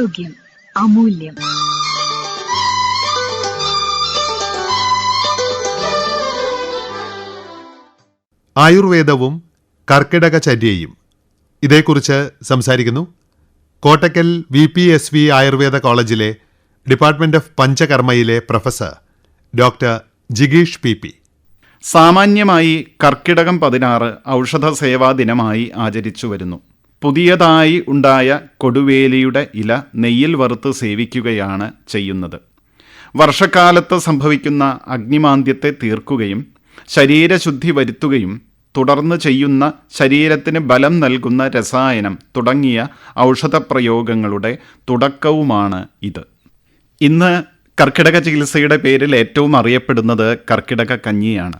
ആരോഗ്യം അമൂല്യം. ആയുർവേദവും കർക്കിടക ചര്യയും ഇതേക്കുറിച്ച് സംസാരിക്കുന്നു Kottakkal V P S V Ayurveda കോളേജിലെ ഡിപ്പാർട്ട്മെന്റ് ഓഫ് പഞ്ചകർമ്മയിലെ പ്രൊഫസർ ഡോക്ടർ ജിഗീഷ് പി പി. സാമാന്യമായി കർക്കിടകം പതിനാറ് ഔഷധ സേവാ ദിനമായി ആചരിച്ചു വരുന്നു. പുതിയതായി ഉണ്ടായ കൊടുവേലിയുടെ ഇല നെയ്യിൽ വറുത്ത് സേവിക്കുകയാണ് ചെയ്യുന്നത്. വർഷക്കാലത്ത് സംഭവിക്കുന്ന അഗ്നിമാന്ദ്യത്തെ തീർക്കുകയും ശരീരശുദ്ധി വരുത്തുകയും തുടർന്ന് ചെയ്യുന്ന ശരീരത്തിന് ബലം നൽകുന്ന രസായനം തുടങ്ങിയ ഔഷധപ്രയോഗങ്ങളുടെ തുടക്കവുമാണ് ഇത്. ഇന്ന് കർക്കിടക ചികിത്സയുടെ പേരിൽ ഏറ്റവും അറിയപ്പെടുന്നത് കർക്കിടക കഞ്ഞിയാണ്.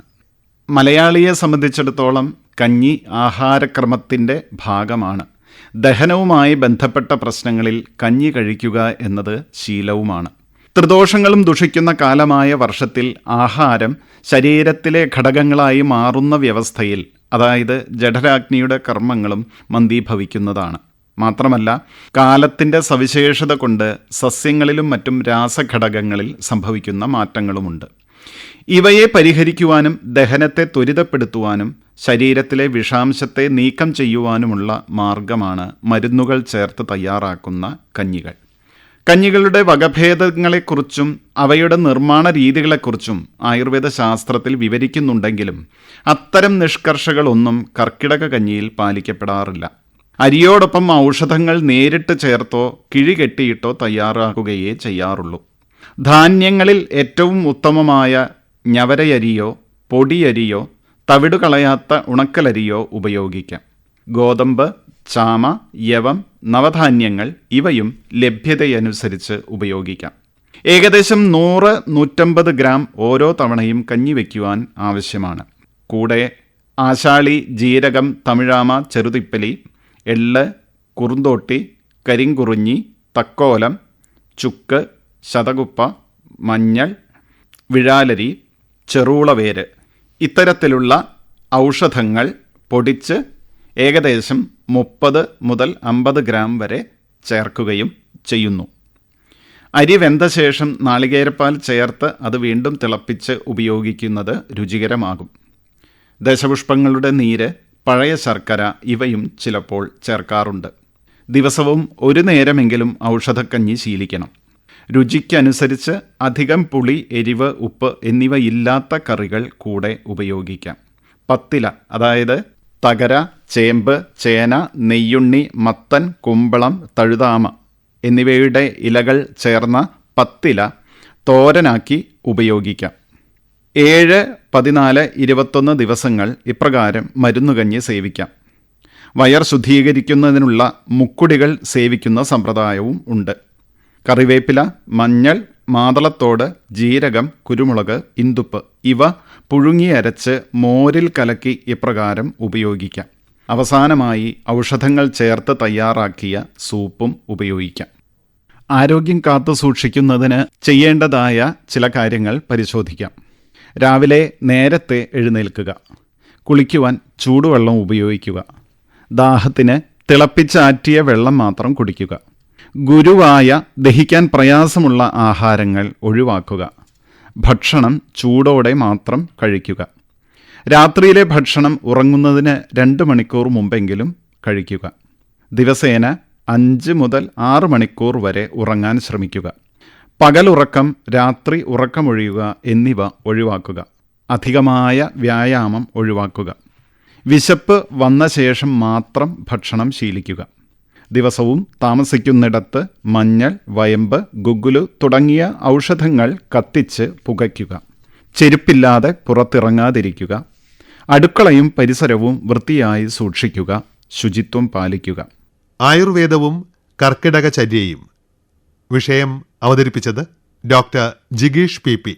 മലയാളിയെ സംബന്ധിച്ചിടത്തോളം കഞ്ഞി ആഹാരക്രമത്തിന്റെ ഭാഗമാണ്. ദഹനവുമായി ബന്ധപ്പെട്ട പ്രശ്നങ്ങളിൽ കഞ്ഞി കഴിക്കുക എന്നത് ശീലവുമാണ്. ത്രിദോഷങ്ങളും ദുഷിക്കുന്ന കാലമായ വർഷത്തിൽ ആഹാരം ശരീരത്തിലെ ഘടകങ്ങളായി മാറുന്ന വ്യവസ്ഥയിൽ അതായത് ജഠരാഗ്നിയുടെ കർമ്മങ്ങളും മന്ദീഭവിക്കുന്നതാണ്. മാത്രമല്ല കാലത്തിന്റെ സവിശേഷത കൊണ്ട് സസ്യങ്ങളിലും മറ്റും രാസഘടകങ്ങളിൽ സംഭവിക്കുന്ന മാറ്റങ്ങളുമുണ്ട്. ഇവയെ പരിഹരിക്കുവാനും ദഹനത്തെ ത്വരിതപ്പെടുത്തുവാനും ശരീരത്തിലെ വിഷാംശത്തെ നീക്കം ചെയ്യുവാനുമുള്ള മാർഗമാണ് മരുന്നുകൾ ചേർത്ത് തയ്യാറാക്കുന്ന കഞ്ഞികൾ. കഞ്ഞികളുടെ വകഭേദങ്ങളെക്കുറിച്ചും അവയുടെ നിർമ്മാണ രീതികളെക്കുറിച്ചും ആയുർവേദ ശാസ്ത്രത്തിൽ വിവരിക്കുന്നുണ്ടെങ്കിലും അത്തരം നിഷ്കർഷകളൊന്നും കർക്കിടക കഞ്ഞിയിൽ പാലിക്കപ്പെടാറില്ല. അരിയോടൊപ്പം ഔഷധങ്ങൾ നേരിട്ട് ചേർത്തോ കിഴികെട്ടിയിട്ടോ തയ്യാറാക്കുകയേ ചെയ്യാറുള്ളൂ. ധാന്യങ്ങളിൽ ഏറ്റവും ഉത്തമമായ ഞവരയരിയോ പൊടിയരിയോ തവിടുകളയാത്ത ഉണക്കലരിയോ ഉപയോഗിക്കാം. ഗോതമ്പ് ചാമ യവം നവധാന്യങ്ങൾ ഇവയും ലഭ്യതയനുസരിച്ച് ഉപയോഗിക്കാം. ഏകദേശം നൂറ് നൂറ്റമ്പത് ഗ്രാം ഓരോ തവണയും കഞ്ഞി വയ്ക്കുവാൻ ആവശ്യമാണ്. കൂടെ ആശാളി ജീരകം തമിഴാമ ചെറുതിപ്പലി എള്ള് കുറുന്തോട്ടി കരിങ്കുറുഞ്ഞി തക്കോലം ചുക്ക് ശതകുപ്പ മഞ്ഞൾ വിഴാലരി ചെറുളവേര് ഇത്തരത്തിലുള്ള ഔഷധങ്ങൾ പൊടിച്ച് ഏകദേശം മുപ്പത് മുതൽ അമ്പത് ഗ്രാം വരെ ചേർക്കുകയും ചെയ്യുന്നു. അരി വെന്ത ശേഷം നാളികേരപ്പാൽ ചേർത്ത് അത് വീണ്ടും തിളപ്പിച്ച് ഉപയോഗിക്കുന്നത് രുചികരമാകും. ദശപുഷ്പങ്ങളുടെ നീര് പഴയ ശർക്കര ഇവയും ചിലപ്പോൾ ചേർക്കാറുണ്ട്. ദിവസവും ഒരു നേരമെങ്കിലും ഔഷധക്കഞ്ഞി ശീലിക്കണം. രുചിക്കനുസരിച്ച് അധികം പുളി എരിവ് ഉപ്പ് എന്നിവ ഇല്ലാത്ത കറികൾ കൂടെ ഉപയോഗിക്കാം. പത്തില അതായത് തകര ചേമ്പ് ചേന നെയ്യുണ്ണി മത്തൻ കുമ്പളം തഴുതാമ എന്നിവയുടെ ഇലകൾ ചേർന്ന പത്തില തോരനാക്കി ഉപയോഗിക്കാം. ഏഴ് പതിനാല് ഇരുപത്തൊന്ന് ദിവസങ്ങൾ ഇപ്രകാരം മരുന്നുകഞ്ഞി സേവിക്കാം. വയർ ശുദ്ധീകരിക്കുന്നതിനുള്ള മുക്കുടികൾ സേവിക്കുന്ന സമ്പ്രദായവും ഉണ്ട്. കറിവേപ്പില മഞ്ഞൾ മാതളത്തോട് ജീരകം കുരുമുളക് ഇന്തുപ്പ് ഇവ പുഴുങ്ങി അരച്ച് മോരിൽ കലക്കി ഇപ്രകാരം ഉപയോഗിക്കാം. അവസാനമായി ഔഷധങ്ങൾ ചേർത്ത് തയ്യാറാക്കിയ സൂപ്പും ഉപയോഗിക്കാം. ആരോഗ്യം കാത്തു സൂക്ഷിക്കുന്നതിന് ചെയ്യേണ്ടതായ ചില കാര്യങ്ങൾ പരിശോധിക്കാം. രാവിലെ നേരത്തെ എഴുന്നേൽക്കുക. കുളിക്കുവാൻ ചൂടുവെള്ളം ഉപയോഗിക്കുക. ദാഹത്തിന് തിളപ്പിച്ചാറ്റിയ വെള്ളം മാത്രം കുടിക്കുക. ഗുരുവായ ദഹിക്കാൻ പ്രയാസമുള്ള ആഹാരങ്ങൾ ഒഴിവാക്കുക. ഭക്ഷണം ചൂടോടെ മാത്രം കഴിക്കുക. രാത്രിയിലെ ഭക്ഷണം ഉറങ്ങുന്നതിന് രണ്ട് മണിക്കൂർ മുമ്പെങ്കിലും കഴിക്കുക. ദിവസേന അഞ്ച് മുതൽ ആറ് മണിക്കൂർ വരെ ഉറങ്ങാൻ ശ്രമിക്കുക. പകലുറക്കം രാത്രി ഉറക്കമൊഴിയുക എന്നിവ ഒഴിവാക്കുക. അധികമായ വ്യായാമം ഒഴിവാക്കുക. വിശപ്പ് വന്ന ശേഷം മാത്രം ഭക്ഷണം ശീലിക്കുക. ദിവസവും താമസിക്കുന്നിടത്ത് മഞ്ഞൾ വയമ്പ് ഗുഗുലു തുടങ്ങിയ ഔഷധങ്ങൾ കത്തിച്ച് പുകയ്ക്കുക. ചെരുപ്പില്ലാതെ പുറത്തിറങ്ങാതിരിക്കുക. അടുക്കളയും പരിസരവും വൃത്തിയായി സൂക്ഷിക്കുക. ശുചിത്വം പാലിക്കുക. ആയുർവേദവും കർക്കിടക ചര്യയും വിഷയം അവതരിപ്പിച്ചത് ഡോക്ടർ ജിഗീഷ് പി പി.